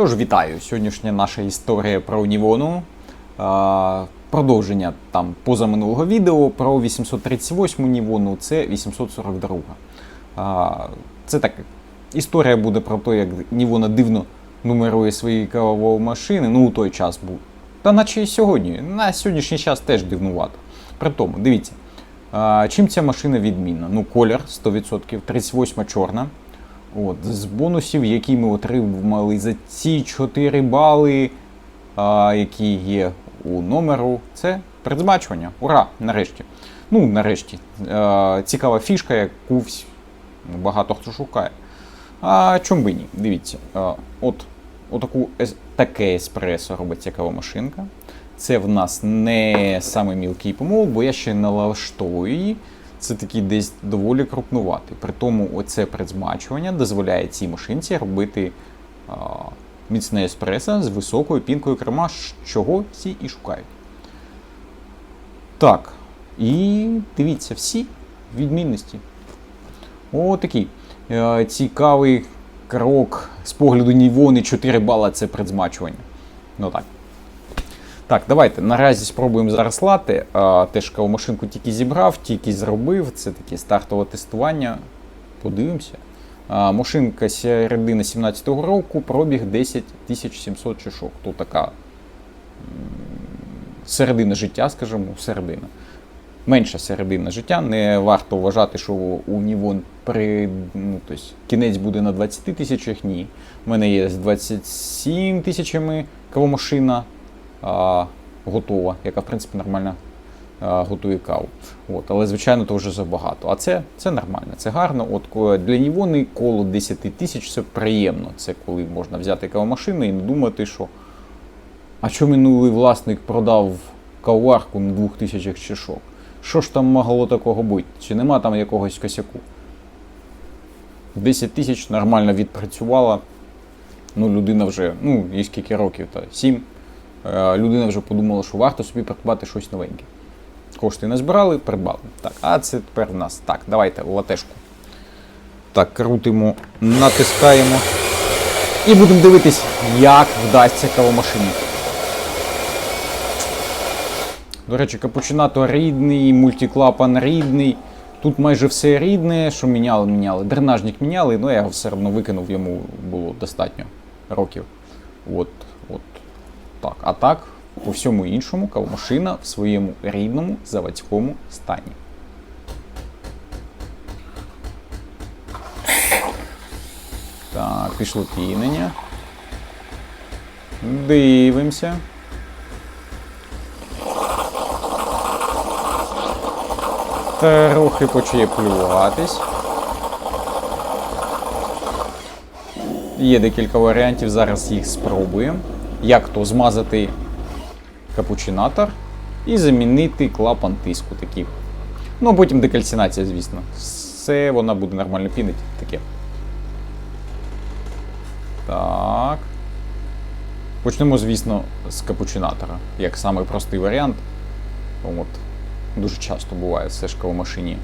Тож вітаю! Сьогоднішня наша історія про Нівону. Продовження там позаминулого відео про 838 Нівону, це 842. А, Це так. Історія буде про те, як Нівона дивно нумерує свої кавомашини. Ну, у той час був. Та наче і сьогодні. На сьогоднішній час теж дивнувато. При тому, дивіться, чим ця машина відмінна? Ну, колір 100%, 38 чорна. От, з бонусів, які ми отримали за ці 4 бали, а, які є у номеру, це предзбачування. Ура! Нарешті. Ну, нарешті. Е, цікава фішка, яку багато хто шукає. А чому би ні? Дивіться, е, от отаку, таке еспресо робить цікава машинка. Це в нас не саме мілкий помол, бо я ще налаштовую її. Це такий десь доволі крупнуватий. При тому оце предзмачування дозволяє цій машинці робити а, міцне еспресо з високою пінкою крема, чого всі і шукають. Так. І дивіться, всі відмінності. О, такий е, цікавий крок з погляду Нівони 4 бала це предзмачування. Ну так. Так, давайте наразі спробуємо зараз лати. Теж кавомашинку тільки зібрав, тільки зробив. Це таке стартове тестування. Подивимося. Машинка середина 17-го року, пробіг 10 700 чашок. Тут така середина життя, скажімо, середина. Менша середина життя. Не варто вважати, що у Нівон при ну, тобто, кінець буде на 20 тисячах. Ні. У мене є з 27 тисячами кавомашина готова, яка в принципі нормально готує каву. От, але звичайно, то вже забагато. А це, це нормально, це гарно. От для Нівони коло 10 тисяч це приємно. Це коли можна взяти кавомашину і не думати, що. А що минулий власник продав каварку на 2000 чашок? Що ж там могло такого бути? Чи нема там якогось косяку? 10 тисяч нормально відпрацювала. Ну, людина вже, ну, і скільки років, та 7. Е, людина вже подумала, що варто собі придбати щось новеньке. Кошти не збирали, придбали. Так, а це тепер в нас. Так, давайте латешку. Так, крутимо, натискаємо. І будемо дивитись, як вдасться кавомашині. До речі, капучинато рідний, мультиклапан рідний. Тут майже все рідне, що міняли, міняли. Дренажник міняли, але я його все одно викинув, йому було достатньо років. От так. А так, по всьому іншому, кавомашина в своєму рідному заводському стані. Так, пішло пінення. Дивимося. Трохи почає плюватись. Є декілька варіантів, зараз їх спробуємо. Як то змазати капучинатор і замінити клапан тиску такий. Ну, а потім декальцинація, звісно. Все вона буде нормально пінити. Таке. Так. Почнемо, звісно, з капучинатора, як самий простий варіант. От. Дуже часто буває все ж кавомашині.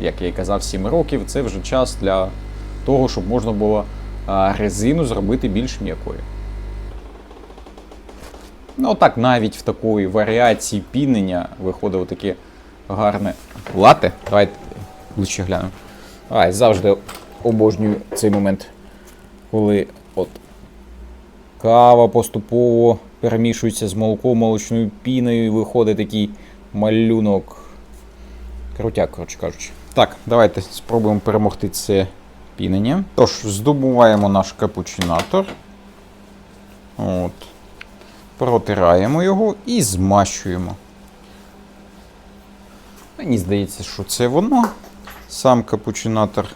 Як я і казав, 7 років це вже час для того, щоб можна було резину зробити більш м'якою. Ну, так, навіть в такої варіації пінення виходило таке гарне лате. Давайте ближче глянемо. А, я завжди обожнюю цей момент, коли от кава поступово перемішується з молоком, молочною піною, і виходить такий малюнок. Крутяк, коротше кажучи. Так, давайте спробуємо перемогти це пінення. Тож, здобуваємо наш капучинатор. От. Протираємо його і змащуємо. Мені здається, що це воно. Сам капучинатор.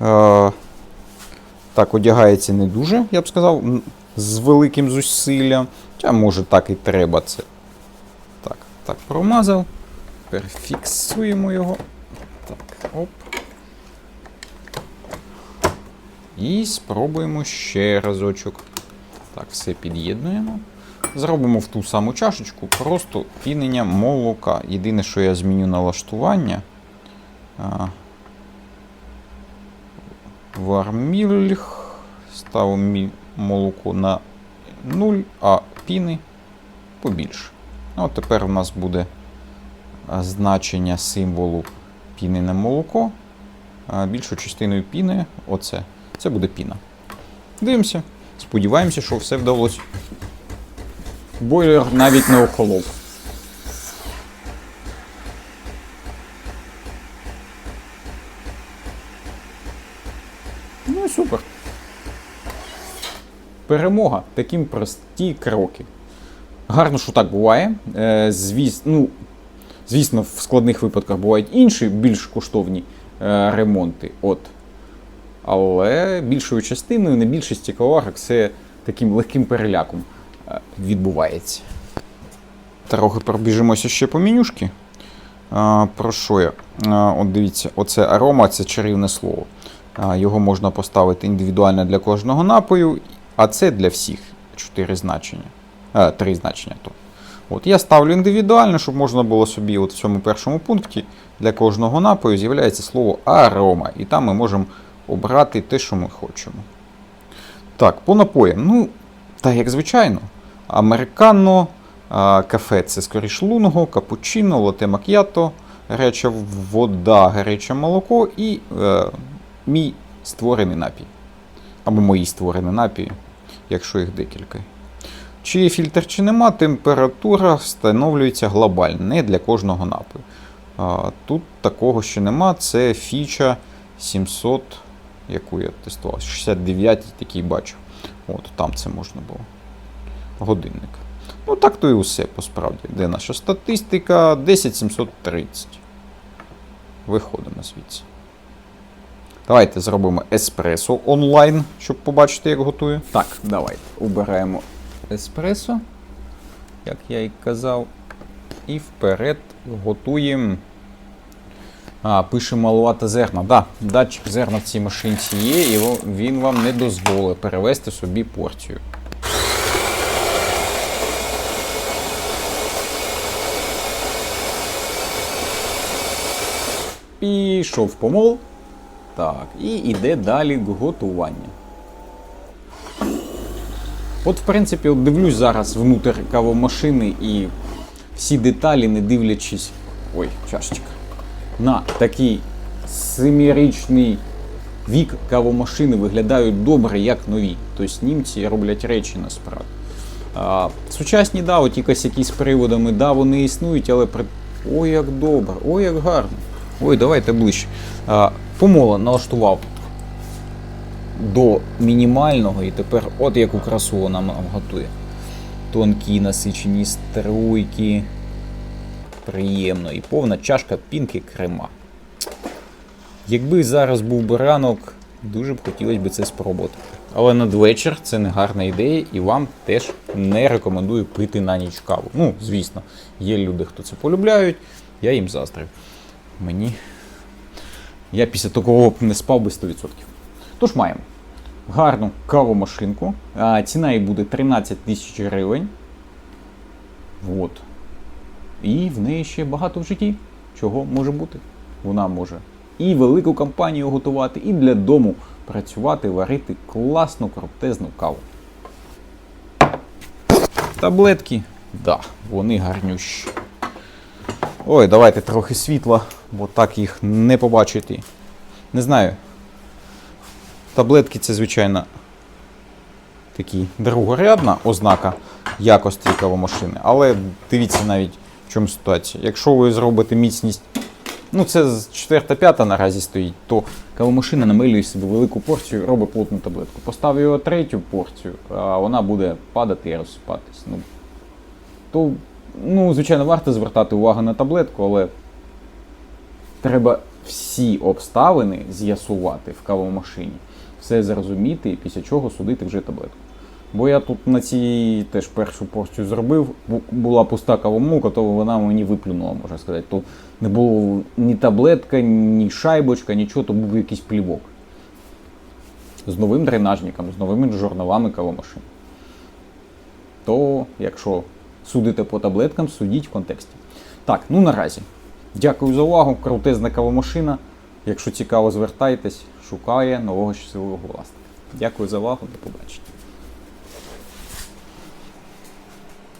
Е, так, одягається не дуже, я б сказав, з великим зусиллям. Хоча може так і треба це. Так, так, промазав. Тепер фіксуємо його. Так, оп. І спробуємо ще разочок. Так, все під'єднуємо. Зробимо в ту саму чашечку просто пінення молока. Єдине, що я зміню налаштування. Вармільх Ставимо молоко на 0, а піни побільше. Ну, от тепер у нас буде значення символу піни на молоко. А більшою частиною піни оце. Це буде піна. Дивимося. Сподіваємося, що все вдалося. Бойлер навіть не охолов. Ну і супер. Перемога. Таким прості кроки. Гарно, що так буває. Е, звіс, ну, звісно, в складних випадках бувають інші більш коштовні е, ремонти. От. Але більшою частиною на більшості каварок це таким легким переляком е, відбувається. Трохи пробіжимося ще по менюшки. А, про що я? А, от дивіться, оце арома це чарівне слово. А, його можна поставити індивідуально для кожного напою, а це для всіх чотири значення. А, три значення. То. От я ставлю індивідуально, щоб можна було собі от в цьому першому пункті для кожного напою з'являється слово арома. І там ми можемо обрати те, що ми хочемо. Так, по напоям. Ну, так як звичайно. Американо, кафе це скоріш лунго, капучино, лоте мак'ято, гаряча вода, гаряче молоко і е, мій створений напій. Або мої створені напії, якщо їх декілька. Чи є фільтр, чи нема, температура встановлюється глобально, не для кожного напою. Тут такого ще нема, це фіча 700, яку я тестував, 69 такий бачу. От там це можна було. Годинник. Ну так то і усе посправді. Де наша статистика? 10730. Виходимо звідси. Давайте зробимо еспресо онлайн, щоб побачити, як готує. Так, давайте. Убираємо еспресо, як я і казав. І вперед готуємо. А, пише малувати зерна. Да, датчик зерна в цій машинці є, і він вам не дозволить перевести собі порцію. Пішов помол. Так, і йде далі готування. От, в принципі, от дивлюсь зараз внутрь кавомашини і всі деталі, не дивлячись. Ой, чашечка. На такий семирічний вік кавомашини виглядають добре, як нові. Тобто німці роблять речі насправді. А, сучасні, да, от якось якісь приводами, да, вони існують, але при. Ой, як добре, ой, як гарно. Ой, давайте ближче. А, помола налаштував до мінімального і тепер от яку красу вона нам готує. Тонкі насичені струйки. Приємно. І повна чашка пінки крема. Якби зараз був би ранок, дуже б хотілося б це спробувати. Але надвечір це не гарна ідея, і вам теж не рекомендую пити на ніч каву. Ну, звісно, є люди, хто це полюбляють, я їм заздрю. Мені. Я після такого не спав би 100%. Тож маємо гарну кавомашинку. Ціна їй буде 13 тисяч гривень. От. І в неї ще багато в житті. Чого може бути? Вона може і велику компанію готувати, і для дому працювати, варити класну крутезну каву. Таблетки, да, вони гарнющі. Ой, давайте трохи світла, бо так їх не побачити. Не знаю. Таблетки це, звичайно, такі другорядна ознака якості кавомашини. Але дивіться навіть чому ситуація. Якщо ви зробите міцність, ну це з 4-5 наразі стоїть, то кавомашина намилює собі велику порцію, робить плотну таблетку. Поставив його третю порцію, а вона буде падати і розсипатись. Ну, то, ну, звичайно, варто звертати увагу на таблетку, але треба всі обставини з'ясувати в кавомашині, все зрозуміти, після чого судити вже таблетку. Бо я тут на цій теж першу порцію зробив, була пуста кавомолка, то вона мені виплюнула, можна сказати. То не було ні таблетка, ні шайбочка, нічого, то був якийсь плівок. З новим дренажником, з новими жорновами кавомашин. То, якщо судите по таблеткам, судіть в контексті. Так, ну наразі. Дякую за увагу. Крутезна кавомашина. Якщо цікаво, звертайтесь, шукає нового щасливого власника. Дякую за увагу, до побачення.